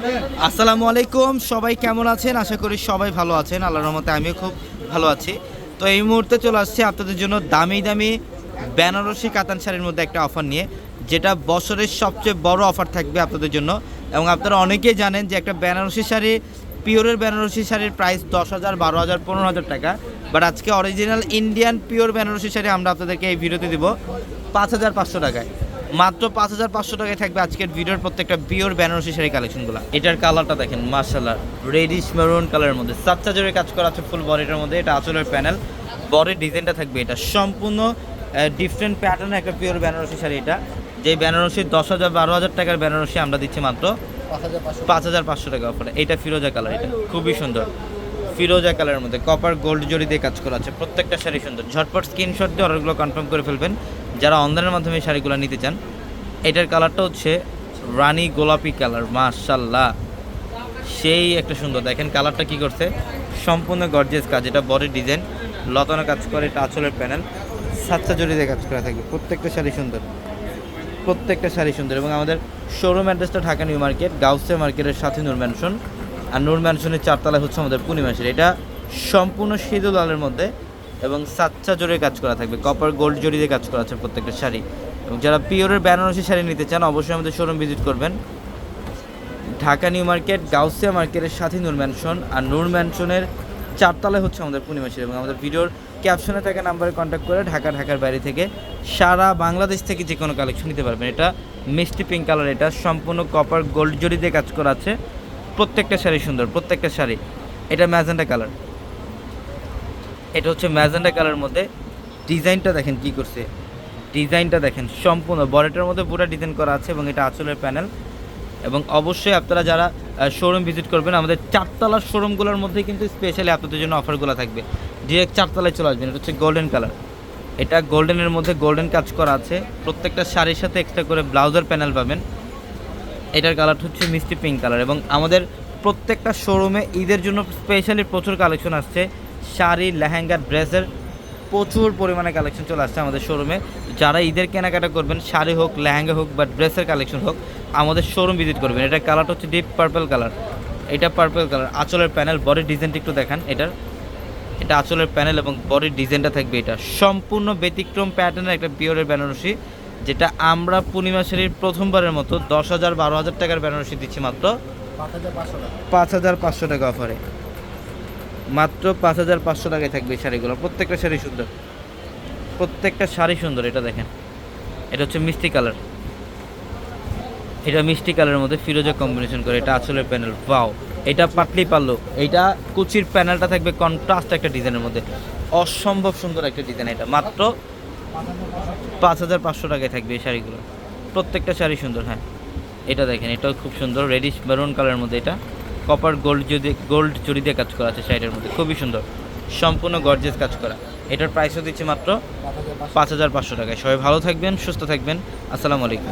আসসালামু আলাইকুম, সবাই কেমন আছেন? আশা করি সবাই ভালো আছেন। আল্লাহর রহমতে আমিও খুব ভালো আছি। তো এই মুহূর্তে চলে আসছে আপনাদের জন্য দামি দামি বেনারসি কাতান শাড়ির মধ্যে একটা অফার নিয়ে, যেটা বছরের সবচেয়ে বড় অফার থাকবে আপনাদের জন্য। এবং আপনারা অনেকেই জানেন যে একটা বেনারসি শাড়ি, পিওরের বেনারসি শাড়ির প্রাইস দশ হাজার, বারো হাজার, পনেরো হাজার টাকা। বাট আজকে original Indian pure Banarasi sari আমরা আপনাদেরকে এই ভিডিওতে দেবো পাঁচ হাজার পাঁচশো টাকায়। মাত্র পাঁচ হাজার পাঁচশো টাকায় থাকবে আজকের ভিডিওর প্রত্যেকটা পিওর বেনারসি শাড়ি কালেকশনগুলো। এটার কালারটা দেখেন মার্শাল্লাহ রেডিশ মেরুন কালারের মধ্যে। সাতটা জোরে কাজ করা আছে ফুল বডিটার মধ্যে এটা আঁচলের প্যানেল। বডির ডিজাইনটা থাকবে এটা। সম্পূর্ণ ডিফারেন্ট প্যাটার্নের একটা পিওর বেনারসি শাড়ি এটা। যে বেনারসি দশ হাজার বারো হাজার টাকার বেনারসি আমরা দিচ্ছি মাত্র পাঁচ হাজার পাঁচশো টাকা। অফারে এটা ফিরোজা কালার এটা। খুবই সুন্দর। ফিরোজা কালারের মধ্যে। কপার গোল্ড জড়ি দিয়ে কাজ করা আছে। প্রত্যেকটা শাড়ি সুন্দর। ঝটপট স্ক্রিনশট দিয়ে অর্ডারগুলো কনফার্ম করে ফেলবেন। যারা অনলাইনের মাধ্যমে শাড়িগুলো নিতে চান, এটার কালারটা হচ্ছে রানি গোলাপি কালার মাশাল্লাহ সেই একটা সুন্দর, দেখেন কালারটা কি করছে? সম্পূর্ণ গর্জেস কাজ, এটা বডি ডিজাইন লতানো কাজ করে এটা আঁচলের প্যানেল সাতটা জড়ি দিয়ে কাজ করা থাকে, প্রত্যেকটা শাড়ি সুন্দর। প্রত্যেকটা শাড়ি সুন্দর এবং আমাদের শোরুম অ্যাড্রেসটা ঢাকা নিউ মার্কেট গাউসে মার্কেটের সাথে নূর ম্যানশন আর নূর ম্যানশনের চারতলায় হচ্ছে আমাদের পূর্ণিমাসের এটা সম্পূর্ণ সিঁদুর লালের মধ্যে এবং সাতটা জোরে কাজ করা থাকবে। কপার গোল্ড জড়ি দিয়ে কাজ করা আছে প্রত্যেকটা শাড়ি। এবং যারা পিওরের বেনারসি শাড়ি নিতে চান, অবশ্যই আমাদের শোরুম ভিজিট করবেন। ঢাকা নিউ মার্কেট, গাউসিয়া মার্কেটের সাথে নূর ম্যানশন আর নূর ম্যানশনের চারতলায় হচ্ছে আমাদের পূর্ণিমাসের এবং আমাদের ভিডিওর ক্যাপশনে থাকা নাম্বারে কন্ট্যাক্ট করে ঢাকা, ঢাকার বাইরে থেকে সারা বাংলাদেশ থেকে যে কোনো কালেকশন নিতে পারবেন। এটা মিষ্টি পিঙ্ক কালার এটা সম্পূর্ণ কপার গোল্ড জড়ি দিয়ে কাজ করা আছে। প্রত্যেকটা শাড়ি সুন্দর, প্রত্যেকটা শাড়ি। এটা ম্যাজেন্ডা কালার এটা হচ্ছে ম্যাজেন্ডা কালার মধ্যে। ডিজাইনটা দেখেন কি করছে। ডিজাইনটা দেখেন সম্পূর্ণ বরেটার মধ্যে পুরো ডিজাইন করা আছে এবং এটা আঁচলের প্যানেল। এবং অবশ্যই আপনারা যারা শোরুম ভিজিট করবেন, আমাদের চারতলার শোরুমগুলোর মধ্যে কিন্তু স্পেশালি আপনাদের জন্য অফারগুলো থাকবে। ডিরেক্ট চারতলায় চলে আসবেন, এটা হচ্ছে গোল্ডেন কালার এটা গোল্ডেনের মধ্যে গোল্ডেন কাজ করা আছে। প্রত্যেকটা শাড়ির সাথে এক্সট্রা করে ব্লাউজার প্যানেল পাবেন। এটার কালারটা হচ্ছে মিষ্টি পিঙ্ক কালার এবং আমাদের প্রত্যেকটা শোরুমে ঈদের জন্য স্পেশালি প্রচুর কালেকশন আসছে। শাড়ি লেহেঙ্গা ড্রেসের প্রচুর পরিমাণে কালেকশন চলে আসছে আমাদের শোরুমে যারা ঈদের কেনাকাটা করবেন শাড়ি হোক লেহেঙ্গা হোক বা ড্রেসের কালেকশন হোক আমাদের শোরুম ভিজিট করবেন। এটার কালারটা হচ্ছে ডিপ পার্পল কালার এটা পার্পল কালার আঁচলের প্যানেল বডির ডিজাইনটা একটু দেখান এটার। এটা আঁচলের প্যানেল এবং বডির ডিজাইনটা থাকবে এটা। সম্পূর্ণ ব্যতিক্রম প্যাটার্নের একটা পিওরের বেনারসি যেটা আমরা পূর্ণিমা শাড়ির প্রথমবারের মতো দশ হাজার বারো হাজার টাকার বেনারসি দিচ্ছি মাত্র। পাঁচ হাজার পাঁচশো টাকা। অফারে মাত্র পাঁচ হাজার পাঁচশো টাকায় থাকবে এই শাড়িগুলো। প্রত্যেকটা শাড়ি সুন্দর। প্রত্যেকটা শাড়ি সুন্দর, এটা দেখেন। এটা হচ্ছে মিষ্টি কালার। এটা মিষ্টি কালারের মধ্যে ফিরোজা কম্বিনেশন করে, এটা আঁচলের প্যানেল ওয়াও এটা পাটলি পাল্লো। এইটা কুচির প্যানেলটা থাকবে কন্ট্রাস্ট একটা ডিজাইনের মধ্যে। অসম্ভব সুন্দর একটা ডিজাইন এটা। মাত্র পাঁচ হাজার পাঁচশো টাকায় থাকবে এই শাড়িগুলো। প্রত্যেকটা শাড়ি সুন্দর হ্যাঁ। এটা দেখেন, এটাও খুব সুন্দর। রেডিশ মেরুন কালারের মধ্যে এটা। কপার গোল্ড যদি গোল্ড চুরি দিয়ে কাজ করা আছে সাইডের মধ্যে, খুবই সুন্দর। সম্পূর্ণ গর্জেস কাজ করা। এটার প্রাইসও দিচ্ছে মাত্র পাঁচ হাজার পাঁচশো টাকায়। সবাই ভালো থাকবেন, সুস্থ থাকবেন। আসসালামু আলাইকুম।